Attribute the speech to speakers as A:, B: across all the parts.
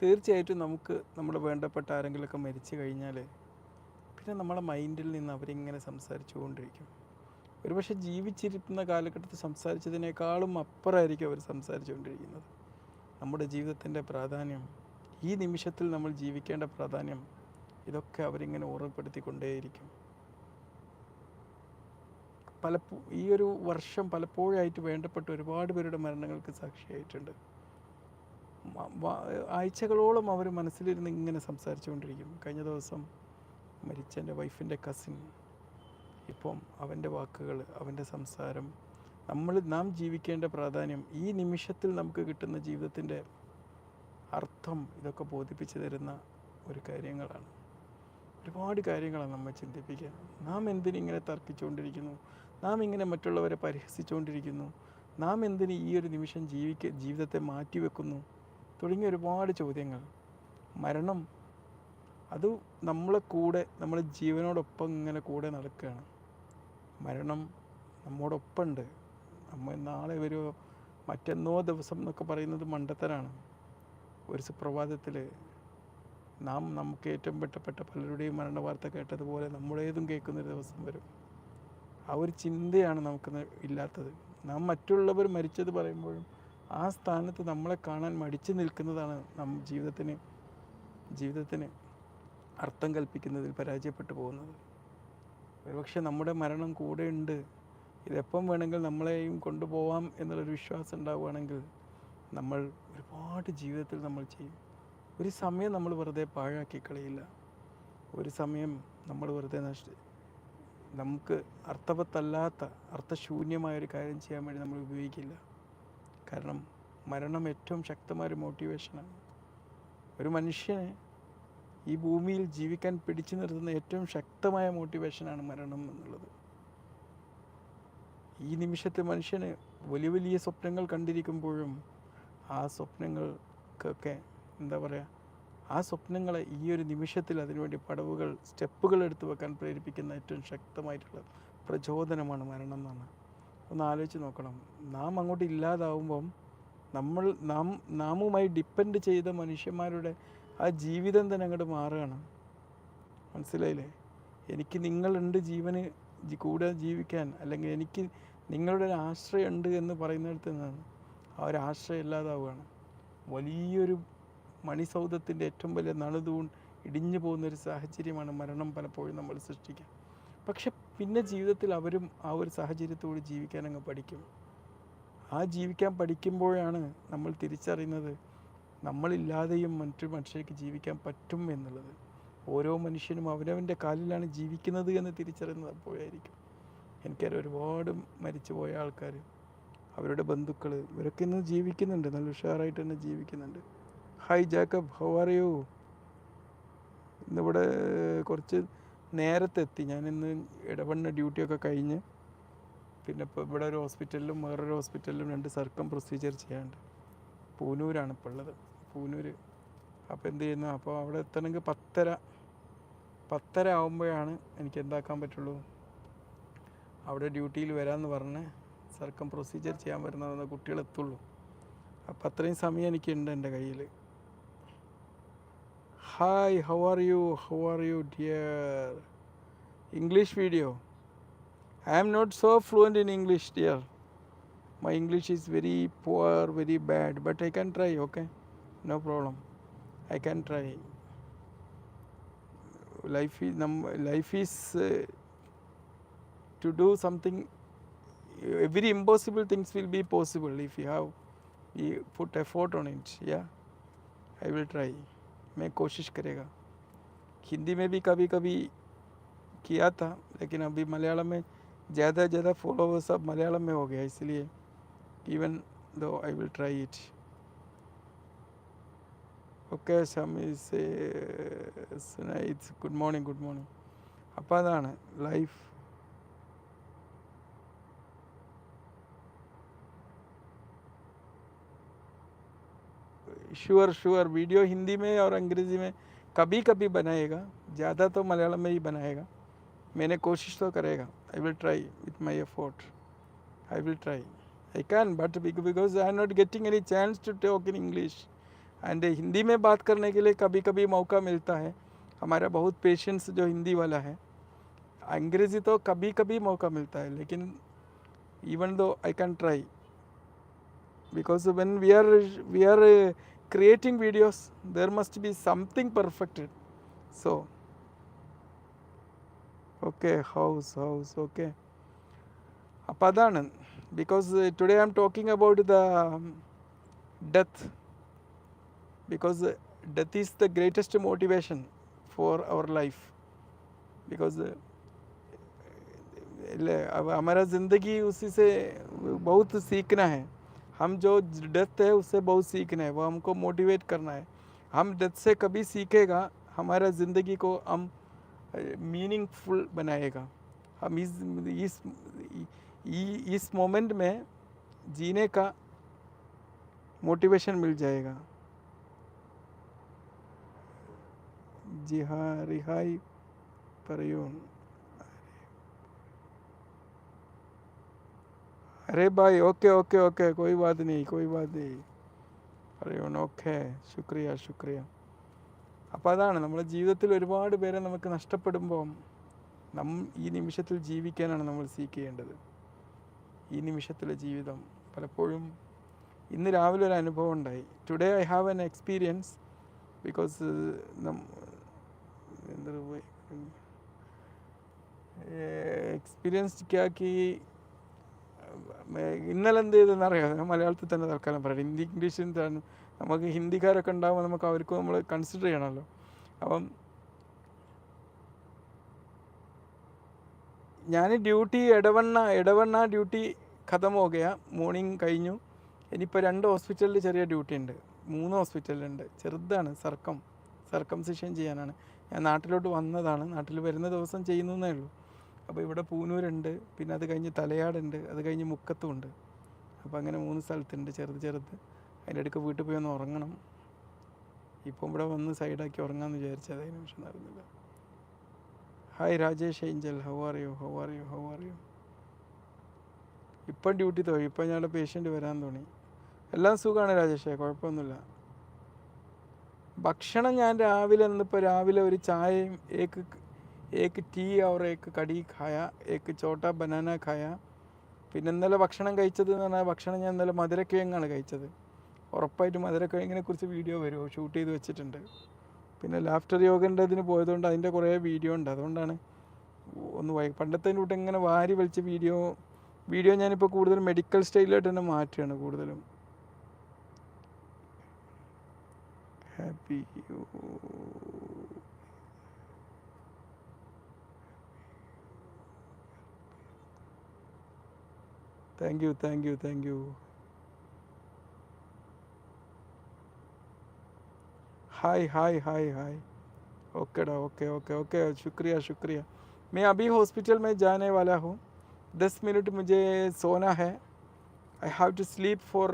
A: തീർച്ചയായിട്ടും നമുക്ക് നമ്മുടെ വേണ്ടപ്പെട്ട ആരെങ്കിലുമൊക്കെ മരിച്ചു കഴിഞ്ഞാൽ പിന്നെ നമ്മുടെ മൈൻഡിൽ നിന്ന് അവരിങ്ങനെ സംസാരിച്ചു കൊണ്ടിരിക്കും ഒരുപക്ഷെ ജീവിച്ചിരിക്കുന്ന കാലഘട്ടത്തിൽ സംസാരിച്ചതിനേക്കാളും അപ്പുറമായിരിക്കും അവർ സംസാരിച്ചുകൊണ്ടിരിക്കുന്നത്. നമ്മുടെ ജീവിതത്തിന്റെ പ്രാധാന്യം ഈ നിമിഷത്തിൽ നമ്മൾ ജീവിക്കേണ്ട പ്രാധാന്യം ഇതൊക്കെ അവരിങ്ങനെ ഓർമ്മപ്പെടുത്തിക്കൊണ്ടേയിരിക്കും. പലപ്പോ ഈ ഒരു വർഷം പലപ്പോഴായിട്ട് വേണ്ടപ്പെട്ട ഒരുപാട് പേരുടെ മരണങ്ങൾക്ക് സാക്ഷിയായിട്ടുണ്ട്. ആഴ്ചകളോളം അവർ മനസ്സിലിരുന്ന് ഇങ്ങനെ സംസാരിച്ചുകൊണ്ടിരിക്കും. കഴിഞ്ഞ ദിവസം മരിച്ച എന്റെ വൈഫിന്റെ കസിൻ ഇപ്പം അവന്റെ വാക്കുകൾ അവന്റെ സംസാരം നമ്മൾ നാം ജീവിക്കേണ്ട പ്രാധാന്യം ഈ നിമിഷത്തിൽ നമുക്ക് കിട്ടുന്ന ജീവിതത്തിന്റെ അർത്ഥം ഇതൊക്കെ ബോധിപ്പിച്ചു തരുന്ന ഒരു കാര്യങ്ങളാണ്. ഒരുപാട് കാര്യങ്ങളാണ് നമ്മൾ ചിന്തിപ്പിക്കുക നാം എന്തിനിങ്ങനെ തർക്കിച്ചുകൊണ്ടിരിക്കുന്നു? നാം ഇങ്ങനെ മറ്റുള്ളവരെ പരിഹസിച്ചുകൊണ്ടിരിക്കുന്നു? നാം എന്തിന് ഈ ഒരു നിമിഷം ജീവിക്ക ജീവിതത്തെ മാറ്റിവെക്കുന്നു? തുടങ്ങിയ ഒരുപാട് ചോദ്യങ്ങൾ. മരണം അത് നമ്മളെ കൂടെ നമ്മൾ ജീവനോടൊപ്പം ഇങ്ങനെ കൂടെ നടക്കുകയാണ്. മരണം നമ്മോടൊപ്പം ഉണ്ട് നമ്മൾ നാളെ ഒരു മറ്റെന്നോ ദിവസം എന്നൊക്കെ പറയുന്നത് മണ്ടത്തരാണ്. ഒരു സുപ്രഭാതത്തിൽ നാം നമുക്ക് ഏറ്റവും പെട്ടപ്പെട്ട പലരുടെയും മരണ വാർത്ത കേട്ടതുപോലെ നമ്മുടേതും കേൾക്കുന്നൊരു ദിവസം വരും. ആ ഒരു ചിന്തയാണ് നമുക്ക് ഇല്ലാത്തത്. നാം മറ്റുള്ളവർ മരിച്ചത് പറയുമ്പോഴും ആ സ്ഥാനത്ത് നമ്മളെ കാണാൻ മടിച്ചു നിൽക്കുന്നതാണ് നാം ജീവിതത്തിന് ജീവിതത്തിന് അർത്ഥം കൽപ്പിക്കുന്നതിൽ പരാജയപ്പെട്ടു പോകുന്നത്. ഒരുപക്ഷെ നമ്മുടെ മരണം കൂടെ ഉണ്ട്. ഇതെപ്പം വേണമെങ്കിൽ നമ്മളെയും കൊണ്ടുപോവാം എന്നുള്ളൊരു വിശ്വാസം ഉണ്ടാവുകയാണെങ്കിൽ നമ്മൾ ഒരുപാട് ജീവിതത്തിൽ നമ്മൾ ചെയ്യും. ഒരു സമയം നമ്മൾ വെറുതെ പാഴാക്കി കളയില്ല. ഒരു സമയം നമ്മൾ വെറുതെ നഷ്ട നമുക്ക് അർത്ഥവത്തല്ലാത്ത അർത്ഥശൂന്യമായ ഒരു കാര്യം ചെയ്യാൻ വേണ്ടി നമ്മൾ ഉപയോഗിക്കില്ല. കാരണം മരണം ഏറ്റവും ശക്തമായ ഒരു മോട്ടിവേഷനാണ് ഒരു മനുഷ്യനെ ഈ ഭൂമിയിൽ ജീവിക്കാൻ പിടിച്ചു നിർത്തുന്ന ഏറ്റവും ശക്തമായ മോട്ടിവേഷനാണ് മരണം എന്നുള്ളത്. ഈ നിമിഷത്തെ മനുഷ്യന് വലിയ വലിയ സ്വപ്നങ്ങൾ കണ്ടിരിക്കുമ്പോഴും ആ സ്വപ്നങ്ങൾക്കൊക്കെ എന്താ പറയുക ആ സ്വപ്നങ്ങളെ ഈ ഒരു നിമിഷത്തിൽ അതിനുവേണ്ടി പടവുകൾ സ്റ്റെപ്പുകൾ എടുത്തു വെക്കാൻ പ്രേരിപ്പിക്കുന്ന ഏറ്റവും ശക്തമായിട്ടുള്ള പ്രചോദനമാണ് മരണം എന്നാണ്. ഒന്ന് ആലോചിച്ച് നോക്കണം. നാം അങ്ങോട്ട് ഇല്ലാതാവുമ്പം നമ്മൾ നാം നാമുമായി ഡിപ്പെൻഡ് ചെയ്ത മനുഷ്യന്മാരുടെ ആ ജീവിതം തന്നെ അങ്ങോട്ട് മാറുകയാണ്. മനസ്സിലായില്ലേ? എനിക്ക് നിങ്ങളുണ്ട് ജീവന് കൂടെ ജീവിക്കാൻ അല്ലെങ്കിൽ എനിക്ക് നിങ്ങളുടെ ഒരു ആശ്രയമുണ്ട് എന്ന് പറയുന്നിടത്ത് നിന്നാണ് ആ ഒരു ആശ്രയം ഇല്ലാതാവുകയാണ്. വലിയൊരു മണിസൗധത്തിന്റെ ഏറ്റവും വലിയ നളുതൂൺ ഇടിഞ്ഞു പോകുന്ന ഒരു സാഹചര്യമാണ് മരണം പലപ്പോഴും നമ്മൾ സൃഷ്ടിക്കുക പക്ഷെ പിന്നെ ജീവിതത്തിൽ അവരും ആ ഒരു സാഹചര്യത്തോട് ജീവിക്കാൻ അങ്ങ് പഠിക്കും. ആ ജീവിക്കാൻ പഠിക്കുമ്പോഴാണ് നമ്മൾ തിരിച്ചറിയുന്നത് നമ്മളില്ലാതെയും മറ്റു മനുഷ്യർക്ക് ജീവിക്കാൻ പറ്റും എന്നുള്ളത്. ഓരോ മനുഷ്യനും അവനവന്റെ കാലിലാണ് ജീവിക്കുന്നത് എന്ന് തിരിച്ചറിയുന്നത് അപ്പോഴായിരിക്കും. എനിക്കറിയാം ഒരുപാട് മരിച്ചു പോയ ആൾക്കാർ അവരുടെ ബന്ധുക്കൾ ഇവരൊക്കെ ഇന്ന് ജീവിക്കുന്നുണ്ട് നല്ല ഉഷാറായിട്ട് തന്നെ ജീവിക്കുന്നുണ്ട്. Hi Jacob how are you ഇന്നിവിടെ കുറച്ച് നേരത്തെ എത്തി ഇന്ന് ഇടവണ്ണ ഡ്യൂട്ടിയൊക്കെ കഴിഞ്ഞ് പിന്നെ ഇപ്പോൾ ഇവിടെ ഒരു ഹോസ്പിറ്റലിലും വേറൊരു ഹോസ്പിറ്റലിലും രണ്ട് സർക്കം പ്രൊസീജിയർ ചെയ്യാണ്ട് പൂനൂരാണ് ഇപ്പോൾ ഉള്ളത്. പൂനൂര്. അപ്പോൾ എന്ത് ചെയ്യുന്നു? അപ്പോൾ അവിടെ എത്തണമെങ്കിൽ പത്തര പത്തര ആകുമ്പോഴാണ് എനിക്ക് എന്താക്കാൻ പറ്റുള്ളൂ. അവിടെ ഡ്യൂട്ടിയിൽ വരാമെന്ന് പറഞ്ഞ് സർക്കം പ്രൊസീജിയർ ചെയ്യാൻ വരുന്ന കുട്ടികൾ എത്തുള്ളൂ. അപ്പം അത്രയും സമയം എനിക്കുണ്ട് എന്റെ കയ്യിൽ Hi, how are you? How are you, dear? English video. I am not so fluent in English, dear. My English is very poor, very bad, but I can try, okay? No problem. I can try. Life is, life is uh, to do something, very impossible things will be possible if you have you put effort on it, yeah? I will try. मैं कोशिश करेगा हिंदी में भी कभी कभी किया था लेकिन अभी मलयालम में ज़्यादा ज़्यादा फॉलोवर्स सब मलयालम में हो गया इसलिए even though I will try it. Okay, Shami says, it's good morning, good morning. അപ്പോൾ അതാണ് life sure sure video Hindi में और अंग्रेज़ी में कभी कभी बनाएगा ज़्यादा तो मलयालम में ही बनाएगा। मैंने कोशिश तो करेगा। I will try with my effort I will try I can but because I am not getting any chance to talk in English, and Hindi में बात करने के लिए कभी कभी मौका मिलता है। हमारा बहुत पेशेंस जो हिंदी वाला है। अंग्रेज़ी तो कभी कभी मौका मिलता है लेकिन even though I can try when we are we are uh, creating videos there must be something perfected. So, okay, house, house, okay. appa Apadana, because today I am talking about the death, because death is the greatest motivation for our life. Because हमारा ज़िंदगी उसी से बहुत सीखना है हम जो death है, उससे बहुत सीखना है, वो हमको मोटिवेट करना है। हम डेथ से कभी सीखेगा, हमारा ज़िंदगी को हम मीनिंगफुल बनाएगा। हम इस इस इस मोमेंट में जीने का मोटिवेशन मिल जाएगा। जी हाँ रिहाई, परयून। अरे भाई ओके ओके ओके कोई बात नहीं कोई बात नहीं പറയൂ ഓക്കെ ശുക്രിയ ശുക്രിയ അപ്പോൾ അതാണ് നമ്മുടെ ജീവിതത്തിൽ ഒരുപാട് പേരെ നമുക്ക് നഷ്ടപ്പെടുമ്പോൾ നം ഈ നിമിഷത്തിൽ ജീവിക്കാനാണ് നമ്മൾ സീക്ക് ചെയ്യേണ്ടത് ഈ നിമിഷത്തിലെ ജീവിതം പലപ്പോഴും ഇന്ന് രാവിലെ ഒരു അനുഭവം ഉണ്ടായി today I have an experience because എന്താ എക്സ്പീരിയൻസ് ക്യാക്കി ഇന്നലെ എന്ത് ചെയ്തെന്ന് അറിയാം? ഞാൻ മലയാളത്തിൽ തന്നെ തൽക്കാലം പറയാം ഹിന്ദി ഇംഗ്ലീഷിൽ തന്നെ നമുക്ക് ഹിന്ദിക്കാരൊക്കെ ഉണ്ടാകുമ്പോൾ നമുക്ക് അവർക്ക് നമ്മൾ കൺസിഡർ ചെയ്യണമല്ലോ. അപ്പം ഞാൻ ഡ്യൂട്ടി ഇടവണ്ണ ഇടവണ്ണ ഡ്യൂട്ടി ഖതം ഹോ ഗയ മോർണിംഗ് കഴിഞ്ഞു. ഇനിയിപ്പോൾ രണ്ട് ഹോസ്പിറ്റലിൽ ചെറിയ ഡ്യൂട്ടി ഉണ്ട്. മൂന്ന് ഹോസ്പിറ്റലുണ്ട് ചെറുതാണ് സർക്കം. സർക്കംസിഷൻ ചെയ്യാനാണ്. ഞാൻ നാട്ടിലോട്ട് വന്നതാണ്. നാട്ടിൽ വരുന്ന ദിവസം ചെയ്യുന്നതേ ഉള്ളൂ. അപ്പോൾ ഇവിടെ പൂനൂരുണ്ട് പിന്നെ അത് കഴിഞ്ഞ് തലയാടുണ്ട് അത് കഴിഞ്ഞ് മുക്കത്തുമുണ്ട്. അപ്പോൾ അങ്ങനെ മൂന്ന് സ്ഥലത്തുണ്ട് ചെറുത് ചെറുത്. അതിന്റെ അടുക്ക് വീട്ടിൽ പോയി ഒന്ന് ഉറങ്ങണം. ഇപ്പം ഇവിടെ വന്ന് സൈഡാക്കി ഉറങ്ങാമെന്ന് വിചാരിച്ചത് അതിന് പക്ഷെ നടന്നില്ല hi Rajesh Angel how are you how are you how are you ഇപ്പം ഡ്യൂട്ടി തോന്നി ഇപ്പം ഞങ്ങളുടെ പേഷ്യന്റ് വരാൻ തോന്നി. എല്ലാം സുഖമാണ് രാജേഷേ കുഴപ്പമൊന്നുമില്ല. ഭക്ഷണം ഞാൻ രാവിലെ ഇന്നിപ്പോൾ രാവിലെ ഒരു ചായയും ഏക്ക് एक ടീ ഓർ ഏക്ക് കടി ഖായ ഏക്ക് ചോട്ട ബനാന ഖായ പിന്നെ ഇന്നലെ ഭക്ഷണം കഴിച്ചത് എന്ന് പറഞ്ഞാൽ ഭക്ഷണം ഞാൻ ഇന്നലെ മധുരക്കിഴങ്ങാണ് കഴിച്ചത്. ഉറപ്പായിട്ടും മധുരക്കിഴങ്ങിനെ കുറിച്ച് വീഡിയോ വരുമോ ഷൂട്ട് ചെയ്ത് വെച്ചിട്ടുണ്ട്. പിന്നെ ലാഫ്റ്റർ യോഗന്റെ ഇതിന് പോയതുകൊണ്ട് അതിന്റെ കുറേ വീഡിയോ ഉണ്ട്. അതുകൊണ്ടാണ് ഒന്ന് വൈ പണ്ടത്തെ കൂട്ട് ഇങ്ങനെ വാരി വലിച്ച വീഡിയോ വീഡിയോ ഞാനിപ്പോൾ കൂടുതൽ മെഡിക്കൽ സ്റ്റൈലായിട്ട് തന്നെ മാറ്റുകയാണ് കൂടുതലും. Happy thank you thank you thank you hi hi hi hi okay डा ओके ओके ओके शुक्रिया शुक्रिया मैं अभी हॉस्पिटल में जाने वाला हूँ। दस मिनट मुझे सोना है। I have to sleep for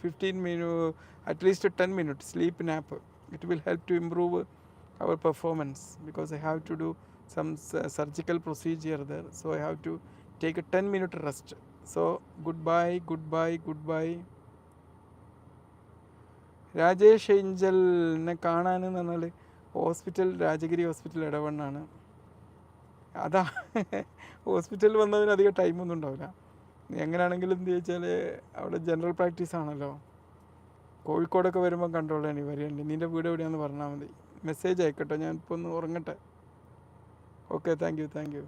A: fifteen minute at least ten minute sleep nap it will help to improve our performance because I have to do some surgical procedure there so I have to take a ten minute rest So bye good bye Rajesh ഏഞ്ചലിനെ കാണാനെന്ന് പറഞ്ഞാൽ hospital Rajagiri hospital ഇടവണ്ണാണ്. അതാ ഹോസ്പിറ്റലിൽ വന്നതിന് അധികം ടൈമൊന്നും ഉണ്ടാവില്ല. എങ്ങനെയാണെങ്കിലും എന്ത് ചോദിച്ചാൽ അവിടെ ജനറൽ പ്രാക്ടീസ് ആണല്ലോ. കോഴിക്കോടൊക്കെ വരുമ്പോൾ കണ്ടോളാണ് വരികയുണ്ട് നിന്റെ വീട് എവിടെയാണെന്ന് പറഞ്ഞാൽ മതി. മെസ്സേജ് അയക്കട്ടെ ഞാൻ ഇപ്പോൾ ഒന്ന് ഉറങ്ങട്ടെ. Okay thank you thank you